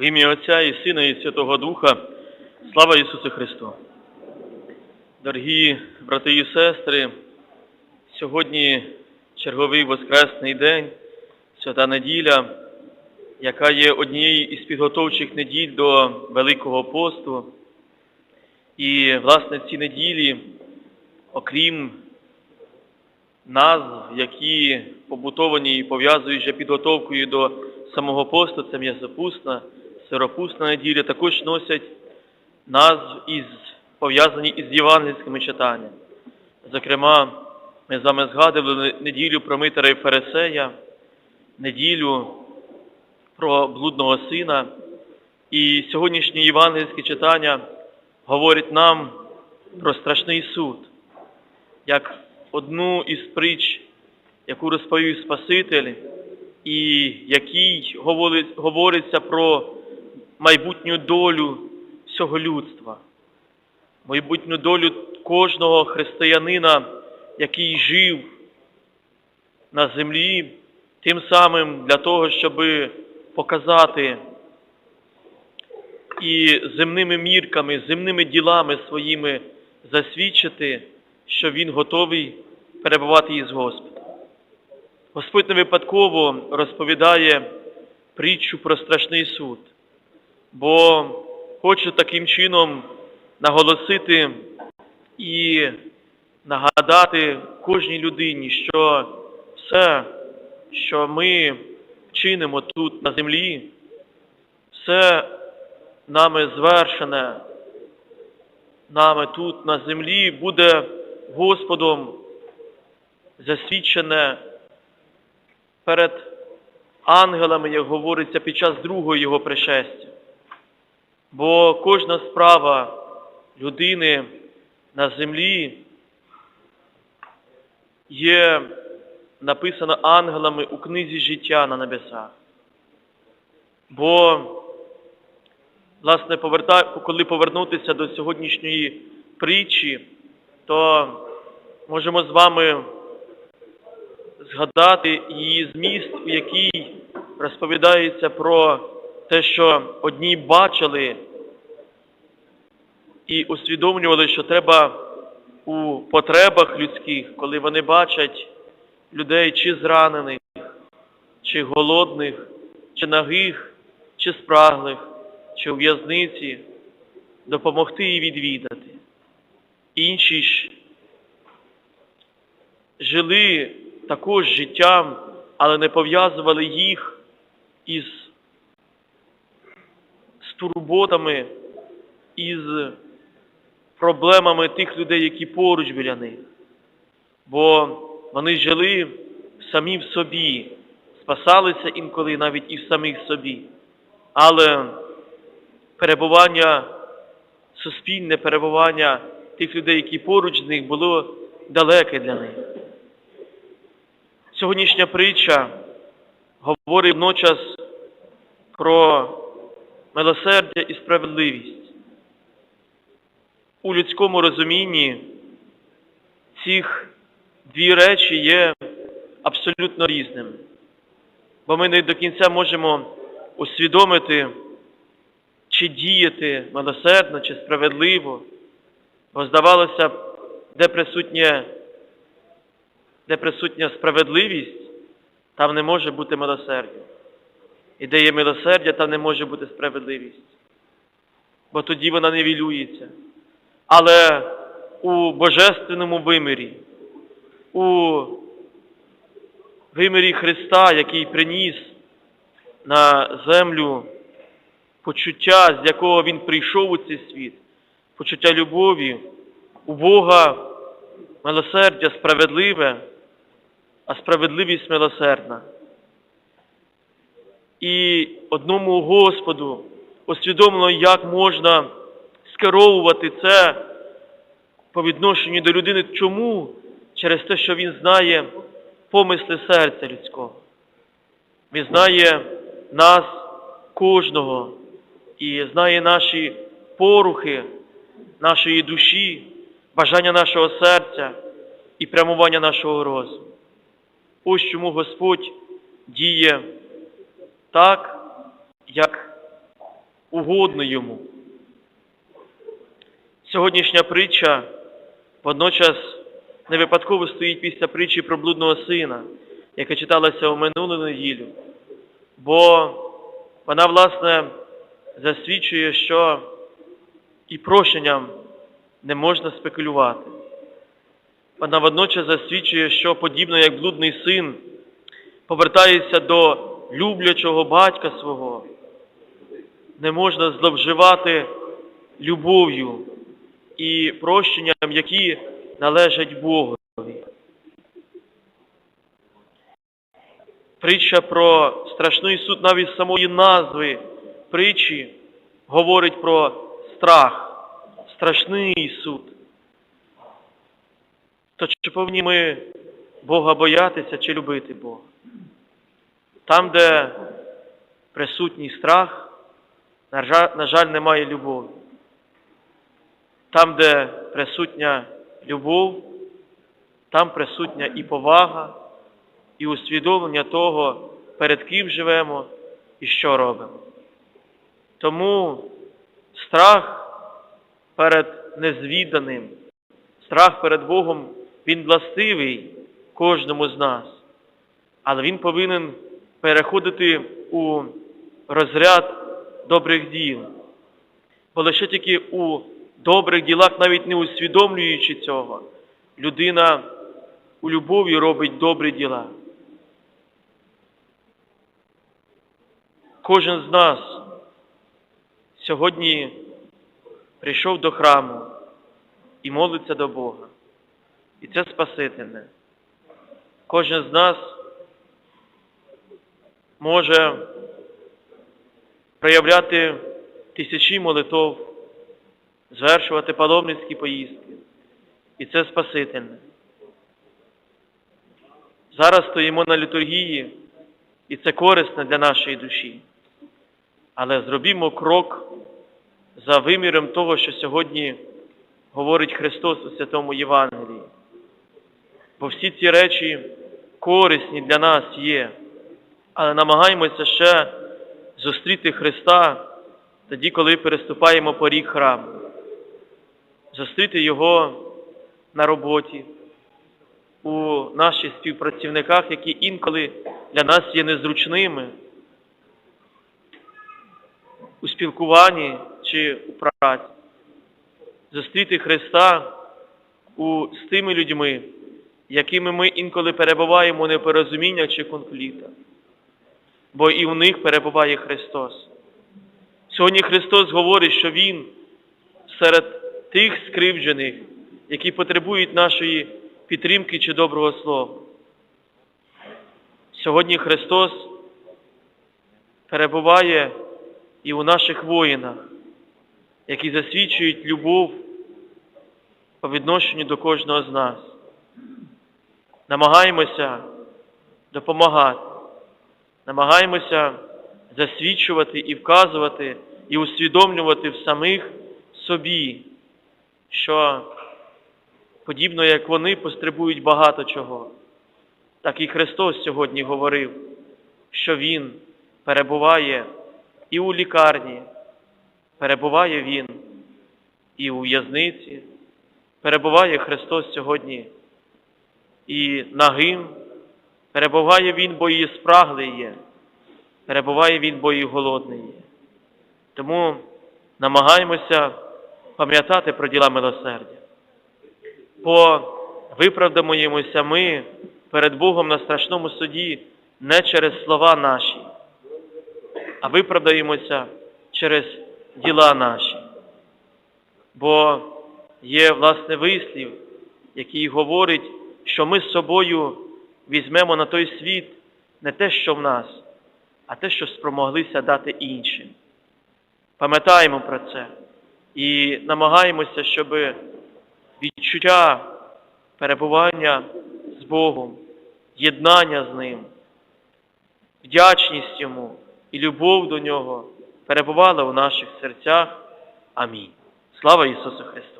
В ім'я Отця і Сина і Святого Духа. Слава Ісусу Христу! Дорогі брати і сестри, сьогодні черговий Воскресний день, свята неділя, яка є однією із підготовчих неділь до Великого посту. І, власне, ці неділі, окрім назв, які побутовані і пов'язують вже підготовкою до самого посту, це м'ясопусна, сиропусна неділя, також носять назв із пов'язані із євангельськими читаннями. Зокрема, ми з вами згадували неділю про Митера і Фарисея, неділю про блудного сина. І сьогоднішнє євангельське читання говорить нам про страшний суд, як одну із притч, яку розповів Спаситель, і говорить, говориться про майбутню долю всього людства, майбутню долю кожного християнина, який жив на землі, тим самим для того, щоб показати і земними мірками, земними ділами своїми засвідчити, що він готовий перебувати із Господом. Господь не випадково розповідає притчу про страшний суд, бо хочу таким чином наголосити і нагадати кожній людині, що все, що ми чинимо тут на землі, все нами звершене, нами тут на землі буде Господом засвідчене перед ангелами, як говориться, під час другого Його пришестя. Бо кожна справа людини на землі є написана ангелами у книзі життя на небесах. Бо, власне, коли повернутися до сьогоднішньої притчі, то можемо з вами згадати її зміст, у якій розповідається про те, що одні бачили і усвідомлювали, що треба у потребах людських, коли вони бачать людей чи зранених, чи голодних, чи нагих, чи спраглих, чи у в'язниці, допомогти і відвідати. Інші ж жили також життям, але не пов'язували їх із з турботами, із проблемами тих людей, які поруч біля них. Бо вони жили самі в собі, спасалися інколи навіть і в самих собі. Але перебування, суспільне перебування тих людей, які поруч з них, було далеке для них. Сьогоднішня притча говорить водночас про милосердя і справедливість. У людському розумінні цих дві речі є абсолютно різними, бо ми не до кінця можемо усвідомити, чи діяти милосердно, чи справедливо, бо здавалося де присутнє де присутня справедливість, там не може бути милосердя. І де є милосердя, там не може бути справедливість. Бо тоді вона не вілюється. Але у божественному вимірі, у вимірі Христа, який приніс на землю почуття, з якого Він прийшов у цей світ, почуття любові, у Бога милосердя справедливе, а справедливість милосердна. І одному Господу усвідомлено, як можна скеровувати це по відношенню до людини. Чому? Через те, що Він знає помисли серця людського. Він знає нас, кожного, і знає наші порухи, нашої душі, бажання нашого серця і прямування нашого розуму. Ось чому Господь діє так, як угодно йому. Сьогоднішня притча водночас не випадково стоїть після притчі про блудного сина, яка читалася у минулу неділю, бо вона, власне, засвідчує, що і прощенням не можна спекулювати. Вона водночас засвідчує, що подібно як блудний син повертається до люблячого батька свого, не можна зловживати любов'ю і прощенням, які належать Богові. Притча про страшний суд навіть самої назви притчі говорить про страх, страшний суд. То чи повинні ми Бога боятися чи любити Бога? Там, де присутній страх, на жаль, немає любові. Там, де присутня любов, там присутня і повага, і усвідомлення того, перед ким живемо і що робимо. Тому страх перед незвіданим, страх перед Богом, він властивий кожному з нас, але він повинен переходити у розряд добрих діл. Бо лише тільки у добрих ділах, навіть не усвідомлюючи цього, людина у любові робить добрі діла. Кожен з нас сьогодні прийшов до храму і молиться до Бога. І це Спасительне. Кожен з нас може проявляти тисячі молитов, звершувати паломницькі поїздки. І це Спасительне. Зараз стоїмо на літургії, і це корисно для нашої душі. Але зробімо крок за виміром того, що сьогодні говорить Христос у Святому Євангелії. Бо всі ці речі корисні для нас є, але намагаємося ще зустріти Христа тоді, коли переступаємо поріг храму, зустріти Його на роботі, у наших співпрацівниках, які інколи для нас є незручними, у спілкуванні чи у праці, зустріти Христа у, з тими людьми, якими ми інколи перебуваємо у непорозуміннях чи конфліктах, бо і в них перебуває Христос. Сьогодні Христос говорить, що Він серед тих скривджених, які потребують нашої підтримки чи доброго слова. Сьогодні Христос перебуває і у наших воїнах, які засвідчують любов по відношенню до кожного з нас. Намагаємося допомагати, намагаємося засвідчувати і вказувати, і усвідомлювати в самих собі, що подібно як вони потребують багато чого. Так і Христос сьогодні говорив, що Він перебуває і у лікарні, перебуває Він і у в'язниці, перебуває Христос сьогодні і нагим, перебуває Він, бо і спраглий є, перебуває Він, бо і голодний є. Тому намагаємося пам'ятати про діла милосердя. Бо виправдаємося ми перед Богом на страшному суді не через слова наші, а виправдаємося через діла наші. Бо є, власне, вислів, який говорить, що ми з собою візьмемо на той світ не те, що в нас, а те, що спромоглися дати іншим. Пам'ятаємо про це і намагаємося, щоб відчуття перебування з Богом, єднання з Ним, вдячність Йому і любов до Нього перебувала у наших серцях. Амінь. Слава Ісусу Христу!